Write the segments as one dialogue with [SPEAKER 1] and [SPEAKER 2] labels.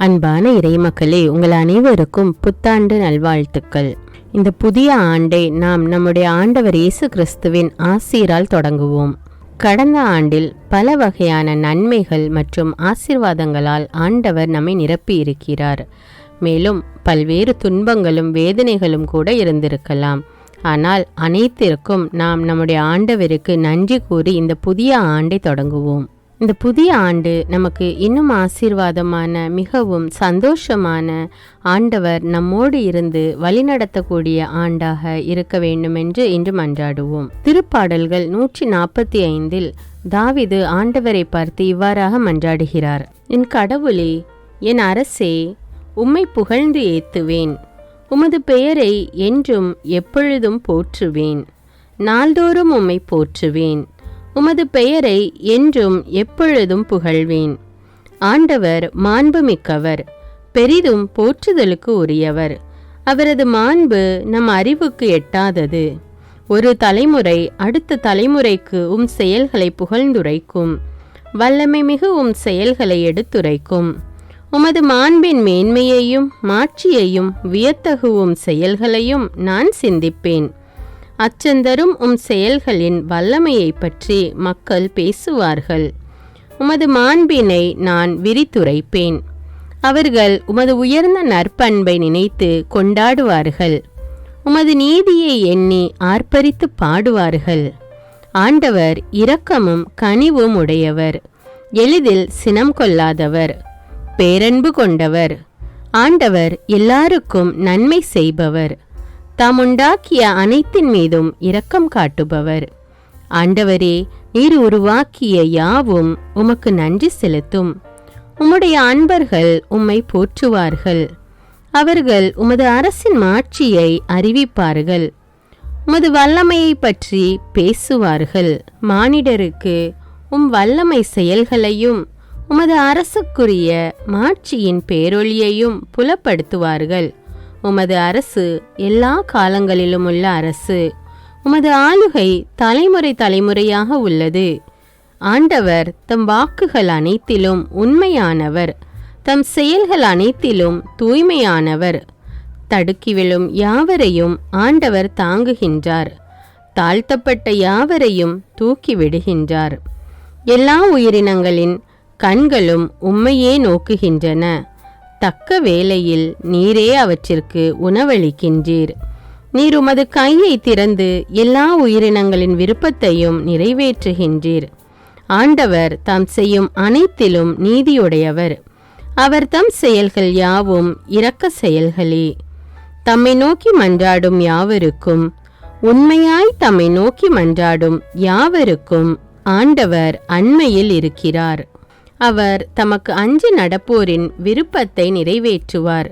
[SPEAKER 1] அன்பான இறைமக்களே உங்கள் அனைவருக்கும் புத்தாண்டு நல்வாழ்த்துக்கள். இந்த புதிய ஆண்டை நாம் நம்முடைய ஆண்டவர் இயேசு கிறிஸ்துவின் ஆசீரால் தொடங்குவோம். கடந்த ஆண்டில் பல வகையான நன்மைகள் மற்றும் ஆசீர்வாதங்களால் ஆண்டவர் நம்மை நிரப்பி இருக்கிறார். மேலும் பல்வேறு துன்பங்களும் வேதனைகளும் கூட இருந்திருக்கலாம். ஆனால் அனைத்திற்கும் நாம் நம்முடைய ஆண்டவருக்கு நன்றி கூறி இந்த புதிய ஆண்டை தொடங்குவோம். இந்த புதிய ஆண்டு நமக்கு இன்னும் ஆசீர்வாதமான மிகவும் சந்தோஷமான ஆண்டவர் நம்மோடு இருந்து வழிநடத்தக்கூடிய ஆண்டாக இருக்க வேண்டும் என்று இன்று மன்றாடுவோம். திருப்பாடல்கள் நூற்றி நாற்பத்தி ஐந்தில் தாவிது ஆண்டவரை பார்த்து இவ்வாறாக மன்றாடுகிறார். என் கடவுளே என் அரசே உம்மை புகழ்ந்து ஏத்துவேன். உமது பெயரை என்றும் எப்பொழுதும் போற்றுவேன். நாள்தோறும் உம்மை போற்றுவேன். உமது பெயரை என்றும் எப்பொழுதும் புகழ்வேன். ஆண்டவர் மாண்புமிக்கவர் பெரிதும் போற்றுதலுக்கு உரியவர். அவரது மாண்பு நம் அறிவுக்கு எட்டாதது. ஒரு தலைமுறை அடுத்த தலைமுறைக்கு உம் செயல்களை புகழ்ந்துரைக்கும். வல்லமை மிகு உம் செயல்களை எடுத்துரைக்கும். உமது மாண்பின் மேன்மையையும் மாட்சியையும் வியத்தகுவும் செயல்களையும் நான் சிந்திப்பேன். அச்சந்தரும் உம் செயல்களின் வல்லமையை பற்றி மக்கள் பேசுவார்கள். உமது மாண்பினை நான் விரித்துரைப்பேன். அவர்கள் உமது உயர்ந்த நற்பண்பை நினைத்து கொண்டாடுவார்கள். உமது நீதியை எண்ணி ஆர்ப்பரித்து பாடுவார்கள். ஆண்டவர் இரக்கமும் கனிவும் உடையவர். எளிதில் சினம் கொள்ளாதவர். பேரன்பு கொண்டவர். ஆண்டவர் எல்லாருக்கும் நன்மை செய்பவர். தாம் உண்டாக்கிய அனைத்தின் மீதும் இரக்கம் காட்டுபவர். ஆண்டவரே நீர் உருவாக்கிய யாவும் உமக்கு நன்றி செலுத்தும். உம்முடைய அன்பர்கள் உம்மை போற்றுவார்கள். அவர்கள் உமது அரசின் மாட்சியை அறிவிப்பார்கள். உமது வல்லமையை பற்றி பேசுவார்கள். மானிடருக்கு உம் வல்லமை செயல்களையும் உமது அரசுக்குரிய மாட்சியின் பேரொழியையும் புலப்படுத்துவார்கள். உமது அரசு எல்லா காலங்களிலும் உள்ள அரசு. உமது ஆளுகை தலைமுறை தலைமுறையாக உள்ளது. ஆண்டவர் தம் வாக்குகள் அனைத்திலும் உண்மையானவர். தம் செயல்கள் அனைத்திலும் தூய்மையானவர். தடுக்கி விழும் யாவரையும் ஆண்டவர் தாங்குகின்றார். தாழ்த்தப்பட்ட யாவரையும் தூக்கி விடுகின்றார். எல்லா உயிரினங்களின் கண்களும் உம்மையே நோக்குகின்றன. தக்க வேளையில் நீரே அவற்றிற்கு உணவளிக்கின்றீர். நீர் உமது கையை திறந்து எல்லா உயிரினங்களின் விருப்பத்தையும் நிறைவேற்றுகின்றீர். ஆண்டவர் தாம் செய்யும் அனைத்திலும் நீதியுடையவர். அவர் தம் செயல்கள் யாவும் இரக்க செயல்களே. தம்மை நோக்கி மன்றாடும் யாவருக்கும் உண்மையாய் தம்மை நோக்கி மன்றாடும் யாவருக்கும் ஆண்டவர் அண்மையில் இருக்கிறார். அவர் தமக்கு அஞ்சு நடப்போரின் விருப்பத்தை நிறைவேற்றுவார்.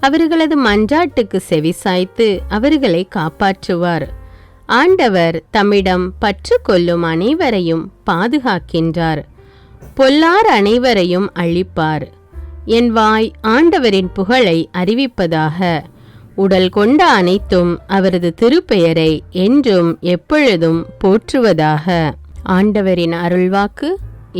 [SPEAKER 1] அவர்களது மன்றாட்டுக்கு செவிசாய்த்து அவர்களை காப்பாற்றுவார். ஆண்டவர் தம்மிடம் பற்று கொள்ளும் அனைவரையும் பாதுகாக்கின்றார். பொல்லார் அனைவரையும் அழிப்பார். என் வாய் ஆண்டவரின் புகழை அறிவிப்பதாக. உடல் கொண்ட அனைத்தும் அவரது திருப்பெயரை என்றும் எப்பொழுதும் போற்றுவதாக. ஆண்டவரின் அருள்வாக்கு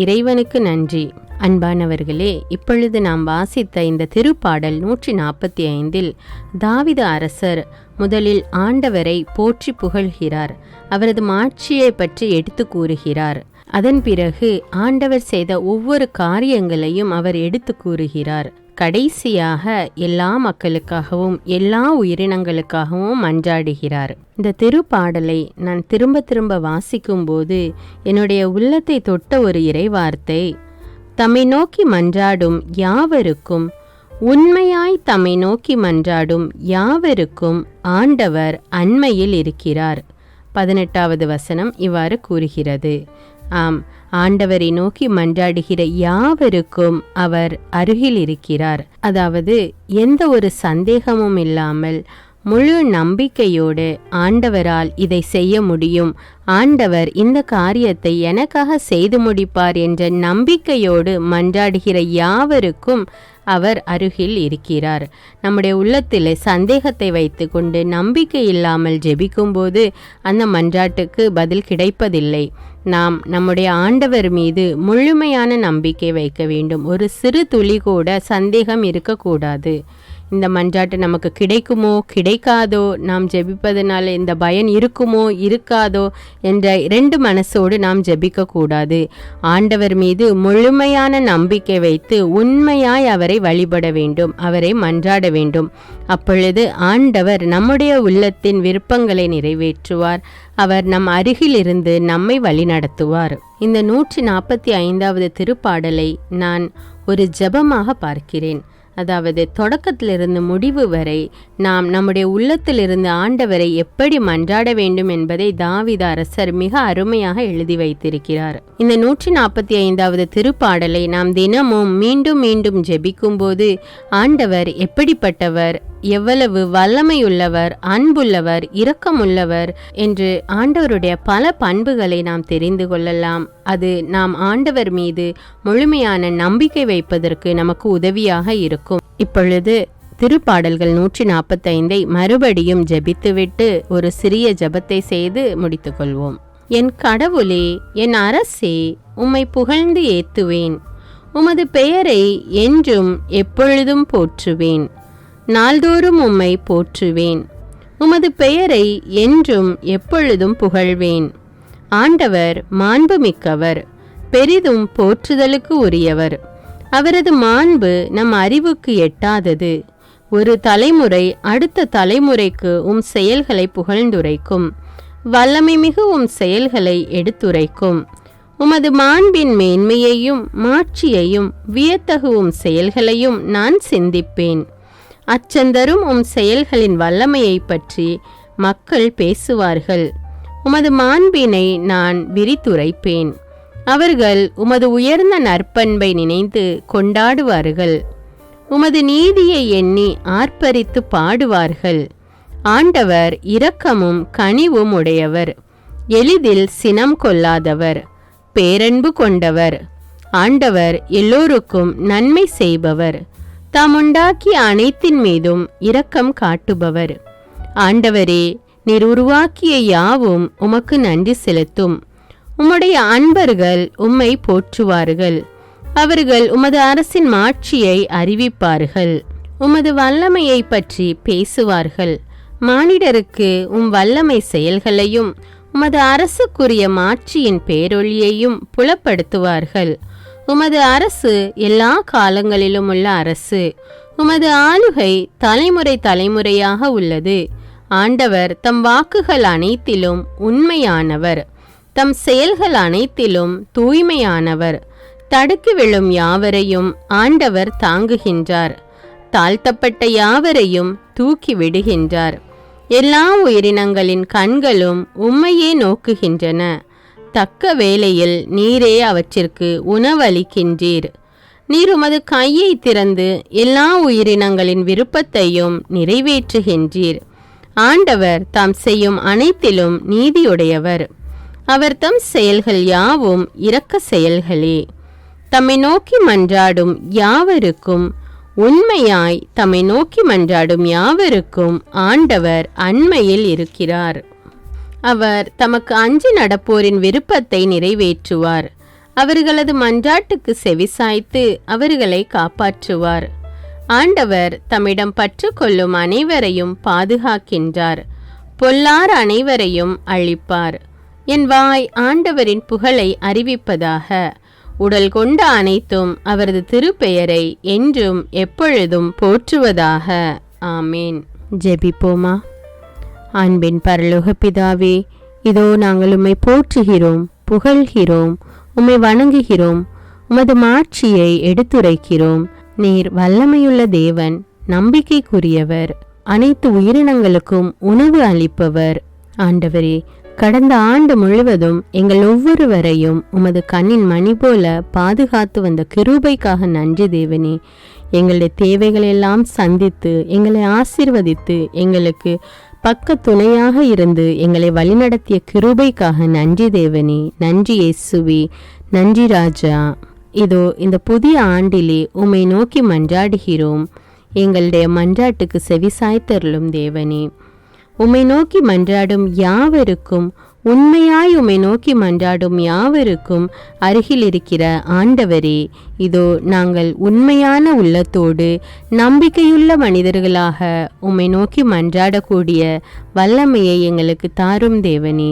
[SPEAKER 1] இறைவனுக்கு நன்றி. அன்பானவர்களே இப்பொழுது நாம் வாசித்த இந்த திருப்பாடல் நூற்றி நாற்பத்தி ஐந்தில் தாவித அரசர் முதலில் ஆண்டவரை போற்றி புகழ்கிறார். அவரது மாட்சியை பற்றி எடுத்து கூறுகிறார். அதன் பிறகு ஆண்டவர் செய்த ஒவ்வொரு காரியங்களையும் அவர் எடுத்து கூறுகிறார். கடைசியாக எல்லா மக்களுக்காகவும் எல்லா உயிரினங்களுக்காகவும் மன்றாடுகிறார். இந்த திருப்பாடலை நான் திரும்ப திரும்ப வாசிக்கும்போது என்னுடைய உள்ளத்தை தொட்ட ஒரு இறைவார்த்தை தம்மை நோக்கி மன்றாடும் யாவருக்கும் உண்மையாய் தம்மை நோக்கி மன்றாடும் யாவருக்கும் ஆண்டவர் அண்மையில் இருக்கிறார். பதினெட்டாவது வசனம் இவ்வாறு கூறுகிறது. ஆம் ஆண்டவரை நோக்கி மன்றாடுகிற யாவருக்கும் அவர் அருகில் இருக்கிறார். அதாவது எந்த ஒரு சந்தேகமும் இல்லாமல் முழு நம்பிக்கையோடு ஆண்டவரால் இதை செய்ய முடியும். ஆண்டவர் இந்த காரியத்தை எனக்காக செய்து முடிப்பார் என்ற நம்பிக்கையோடு மன்றாடுகிற யாவருக்கும் அவர் அருகில் இருக்கிறார். நம்முடைய உள்ளத்தில் சந்தேகத்தை வைத்துக்கொண்டு நம்பிக்கை இல்லாமல் ஜெபிக்கும்போது அந்த மன்றாட்டுக்கு பதில் கிடைப்பதில்லை. நாம் நம்முடைய ஆண்டவர் மீது முழுமையான நம்பிக்கை வைக்க வேண்டும். ஒரு சிறு துளி கூட சந்தேகம் இருக்கக்கூடாது. இந்த மன்றாட்டு நமக்கு கிடைக்குமோ கிடைக்காதோ நாம் ஜெபிப்பதனால இந்த பயன் இருக்குமோ இருக்காதோ என்ற இரண்டு மனசோடு நாம் ஜெபிக்க கூடாது ஆண்டவர் மீது முழுமையான நம்பிக்கை வைத்து உண்மையாய் அவரை வழிபட வேண்டும் அவரை மன்றாட வேண்டும். அப்பொழுது ஆண்டவர் நம்முடைய உள்ளத்தின் விருப்பங்களை நிறைவேற்றுவார். அவர் நம் அருகிலிருந்து நம்மை வழிநடத்துவார். இந்த நூற்றி நாற்பத்தி ஐந்தாவது திருப்பாடலை நான் ஒரு ஜெபமாக பார்க்கிறேன். அதாவது தொடக்கத்திலிருந்து முடிவு வரை நாம் நம்முடைய உள்ளத்திலிருந்து ஆண்டவரை எப்படி மன்றாட வேண்டும் என்பதை தாவித அரசர் மிக அருமையாக எழுதி வைத்திருக்கிறார். இந்த நூற்றி நாற்பத்தி ஐந்தாவது திருப்பாடலை நாம் தினமும் மீண்டும் மீண்டும் ஜெபிக்கும் போது ஆண்டவர் எப்படிப்பட்டவர்? எவ்வளவு வல்லமையுள்ளவர் அன்புள்ளவர் இரக்கமுள்ளவர் என்று ஆண்டவருடைய பல பண்புகளை நாம் தெரிந்து கொள்ளலாம். அது நாம் ஆண்டவர் மீது முழுமையான நம்பிக்கை வைப்பதற்கு நமக்கு உதவியாக இருக்கும். இப்பொழுது திருப்பாடல்கள் நூற்றி நாற்பத்தைந்தை மறுபடியும் ஜெபித்துவிட்டு ஒரு சிறிய ஜெபத்தை செய்து முடித்துக்கொள்வோம். என் கடவுளே என் அரசே உம்மை புகழ்ந்து ஏத்துவேன். உமது பெயரை என்றும் எப்பொழுதும் போற்றுவேன். நாள்தோறும் உம்மை போற்றுவேன். உமது பெயரை என்றும் எப்பொழுதும் புகழ்வேன். ஆண்டவர் மாண்புமிக்கவர் பெரிதும் போற்றுதலுக்கு உரியவர். அவரது மாண்பு நம் அறிவுக்கு எட்டாதது. ஒரு தலைமுறை அடுத்த தலைமுறைக்கு உம் செயல்களை புகழ்ந்துரைக்கும். வல்லமை மிகு உம் செயல்களை எடுத்துரைக்கும். உமது மாண்பின் மேன்மையையும் மாட்சியையும் வியத்தகு உம் செயல்களையும் நான் சிந்திப்பேன். அச்சந்தரும் உம் செயல்களின் வல்லமையைப் பற்றி மக்கள் பேசுவார்கள். உமது மாண்பினை நான் விரித்துரைப்பேன். அவர்கள் உமது உயர்ந்த நற்பண்பை நினைந்து கொண்டாடுவார்கள். உமது நீதியை எண்ணி ஆர்ப்பரித்து பாடுவார்கள். ஆண்டவர் இரக்கமும் கனிவும் உடையவர். எளிதில் சினம் கொள்ளாதவர். பேரன்பு கொண்டவர். ஆண்டவர் எல்லோருக்கும் நன்மை செய்பவர். தாம் உண்டாக்கிய அனைத்தின் மீதும் இரக்கம் காட்டுபவர். ஆண்டவரே நீர் உருவாக்கிய யாவும் உமக்கு நன்றி செலுத்தும். உம்முடைய அன்பர்கள் உம்மை போற்றுவார்கள். அவர்கள் உமது அரசின் மாட்சியை அறிவிப்பார்கள். உமது வல்லமையை பற்றி பேசுவார்கள். மானிடருக்கு உம் வல்லமை செயல்களையும் உமது அரசுக்குரிய மாட்சியின் பேரொழியையும் புலப்படுத்துவார்கள். உமது அரசு எல்லா காலங்களிலும் உள்ள அரசு. உமது ஆளுகை தலைமுறை தலைமுறையாக உள்ளது. ஆண்டவர் தம் வாக்குகள் அனைத்திலும் உண்மையானவர். தம் செயல்கள் அனைத்திலும் தூய்மையானவர். தடுக்கி விழும் யாவரையும் ஆண்டவர் தாங்குகின்றார். தாழ்த்தப்பட்ட யாவரையும் தூக்கி விடுகின்றார். எல்லா உயிரினங்களின் கண்களும் உம்மையே நோக்குகின்றன. தக்க வேளையில் நீரே அவற்றிற்கு உணவளிக்கின்றீர். நீர் உமது கையை திறந்து எல்லா உயிரினங்களின் விருப்பத்தையும் நிறைவேற்றுகின்றீர். ஆண்டவர் தாம் செய்யும் அனைத்திலும் நீதியுடையவர். அவர் தம் செயல்கள் யாவும் இரக்க செயல்களே. தம்மை நோக்கி மன்றாடும் யாவருக்கும் உண்மையாய் தம்மை நோக்கி மன்றாடும் யாவருக்கும் ஆண்டவர் அண்மையில் இருக்கிறார். அவர் தமக்கு அஞ்சு நடப்போரின் விருப்பத்தை நிறைவேற்றுவார். அவர்களது மன்றாட்டுக்கு செவிசாய்த்து அவர்களை காப்பாற்றுவார். ஆண்டவர் தம்மிடம் பற்று கொள்ளும் அனைவரையும் பாதுகாக்கின்றார். பொல்லார் அனைவரையும் அழிப்பார். என் வாய் ஆண்டவரின் புகழை அறிவிப்பதாக. உடல் கொண்ட அனைத்தும் அவரது திருப்பெயரை என்றும் எப்பொழுதும் போற்றுவதாக. ஆமேன். ஜெபிப்போமா? அன்பின் பரலோக பிதாவே இதோ நாங்கள் உம்மை போற்றுகிறோம் புகழ்கிறோம் உம்மை வணங்குகிறோம் உமது மாட்சியை எடுத்துரைக்கிறோம். நீர் வல்லமையுள்ள தேவன் நம்பிக்கைக்குரியவர் அனைத்து உயிரினங்களுக்கும் உணவு அளிப்பவர். ஆண்டவரே கடந்த ஆண்டு முழுவதும் எங்கள் ஒவ்வொருவரையும் உமது கண்ணின் மணி போல பாதுகாத்து வந்த கிருபைக்காக நன்றி தேவனே. எங்களுடைய தேவைகளெல்லாம் சந்தித்து எங்களை ஆசீர்வதித்து எங்களுக்கு பக்க துணையாக இருந்து எங்களை வழிநடத்திய கிருபைக்காக நன்றி தேவனே நன்றி இயேசுவே நன்றி ராஜா. இதோ இந்த புதிய ஆண்டிலே உம்மை நோக்கி மன்றாடுகிறோம். எங்களுடைய மன்றாட்டுக்கு செவிசாய்த்தருளும் தேவனே. உம்மை நோக்கி மன்றாடும் யாவருக்கும் உண்மையாய் உம்மை நோக்கி மன்றாடும் யாவருக்கும் அருகில் இருக்கிற ஆண்டவரே இதோ நாங்கள் உண்மையான உள்ளத்தோடு நம்பிக்கையுள்ள மனிதர்களாக உம்மை நோக்கி மன்றாடக்கூடிய வல்லமையை எங்களுக்கு தாரும் தேவனே.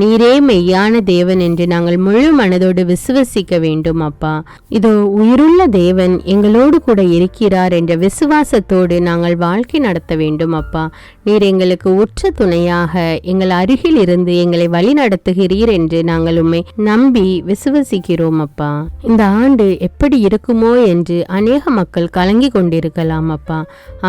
[SPEAKER 1] நீரே மெய்யான தேவன் என்று நாங்கள் முழு மனதோடு விசுவசிக்க வேண்டும் அப்பா. இதோ உயிருள்ள தேவன் எங்களோடு கூட இருக்கிறார் என்ற விசுவாசத்தோடு நாங்கள் வாழ்க்கை நடத்த வேண்டும் அப்பா. நீர் எங்களுக்கு உற்ற துணையாக எங்கள் அருகில் இருந்து எங்களை வழி நடத்துகிறீர் என்று நாங்கள் உண்மை நம்பி விசுவசிக்கிறோம் அப்பா. இந்த ஆண்டு எப்படி இருக்குமோ என்று அநேக மக்கள் கலங்கி கொண்டிருக்கலாம் அப்பா.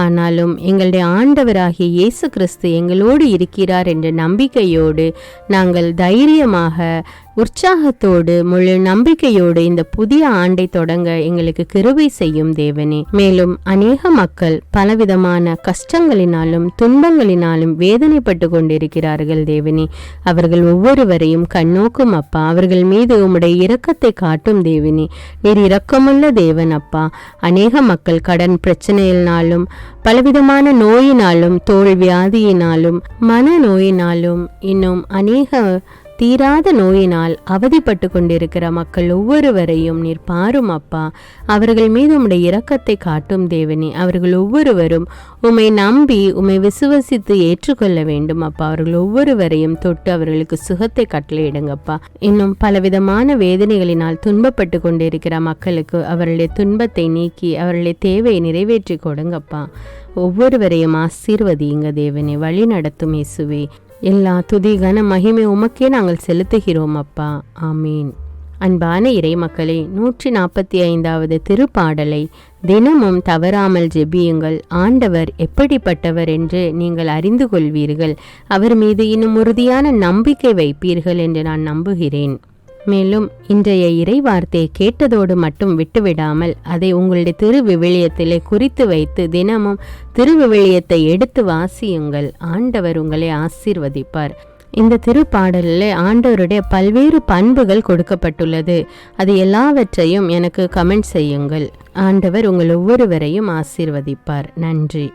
[SPEAKER 1] ஆனாலும் எங்களுடைய ஆண்டவராகிய இயேசு கிறிஸ்து எங்களோடு இருக்கிறார் என்ற நம்பிக்கையோடு நாங்கள் தைரியமாக உற்சாகத்தோடு முழு நம்பிக்கையோடு இந்த புதிய ஆண்டை தொடங்க எங்களுக்கு கிருபை செய்யும் தேவனே. மேலும் அநேக மக்கள் பலவிதமான கஷ்டங்களினாலும் துன்பங்களினாலும் வேதனைப்பட்டு கொண்டிருக்கிறார்கள் தேவனே. அவர்கள் ஒவ்வொருவரையும் கண்ணோக்கும் அப்பா. அவர்கள் மீது உம்முடைய இரக்கத்தை காட்டும் தேவனே. நீர் இரக்கமுள்ள தேவன் அப்பா. அநேக மக்கள் கடன் பிரச்சனையினாலும் பலவிதமான நோயினாலும் தோல் வியாதியினாலும் மன நோயினாலும் இன்னும் அநேக தீராத நோயினால் அவதிப்பட்டு கொண்டிருக்கிற மக்கள் ஒவ்வொருவரையும் நீர் பாரும் அப்பா. அவர்கள் மீது உம்முடைய இரக்கத்தை காட்டும் தேவனே. அவர்கள் ஒவ்வொருவரும் உம்மை நம்பி உம்மை விசுவசித்து ஏற்றுக்கொள்ள வேண்டும் அப்பா. அவர்கள் ஒவ்வொருவரையும் தொட்டு அவர்களுக்கு சுகத்தை கட்டளையிடுங்கப்பா. இன்னும் பலவிதமான வேதனைகளினால் துன்பப்பட்டு கொண்டிருக்கிற மக்களுக்கு அவர்களுடைய துன்பத்தை நீக்கி அவர்களுடைய தேவையை நிறைவேற்றி கொடுங்கப்பா. ஒவ்வொருவரையும் ஆசீர்வதியுங்க தேவனே. வழி நடத்தும் இயேசுவே. எல்லா துதி கன மகிமை உமக்கே நாங்கள் செலுத்துகிறோம் அப்பா. ஆமீன். அன்பான இறை மக்களே நூற்றி நாற்பத்தி ஐந்தாவது திருப்பாடலை தினமும் தவறாமல் ஜெபியுங்கள். ஆண்டவர் எப்படிப்பட்டவர் என்று நீங்கள் அறிந்து கொள்வீர்கள். அவர் மீது இன்னும் உறுதியான நம்பிக்கை வைப்பீர்கள் என்று நான் நம்புகிறேன். மேலும் இன்றைய இறை வார்த்தையை கேட்டதோடு மட்டும் விட்டுவிடாமல் அதை உங்களுடைய திருவிவிலியத்திலே குறித்து வைத்து தினமும் திருவிவிலியத்தை எடுத்து வாசியுங்கள். ஆண்டவர் உங்களை ஆசீர்வதிப்பார். இந்த திருப்பாடலில் ஆண்டவருடைய பல்வேறு பண்புகள் கொடுக்கப்பட்டுள்ளது. அது எல்லாவற்றையும் எனக்கு கமெண்ட் செய்யுங்கள். ஆண்டவர் உங்கள் ஒவ்வொருவரையும் ஆசீர்வதிப்பார். நன்றி.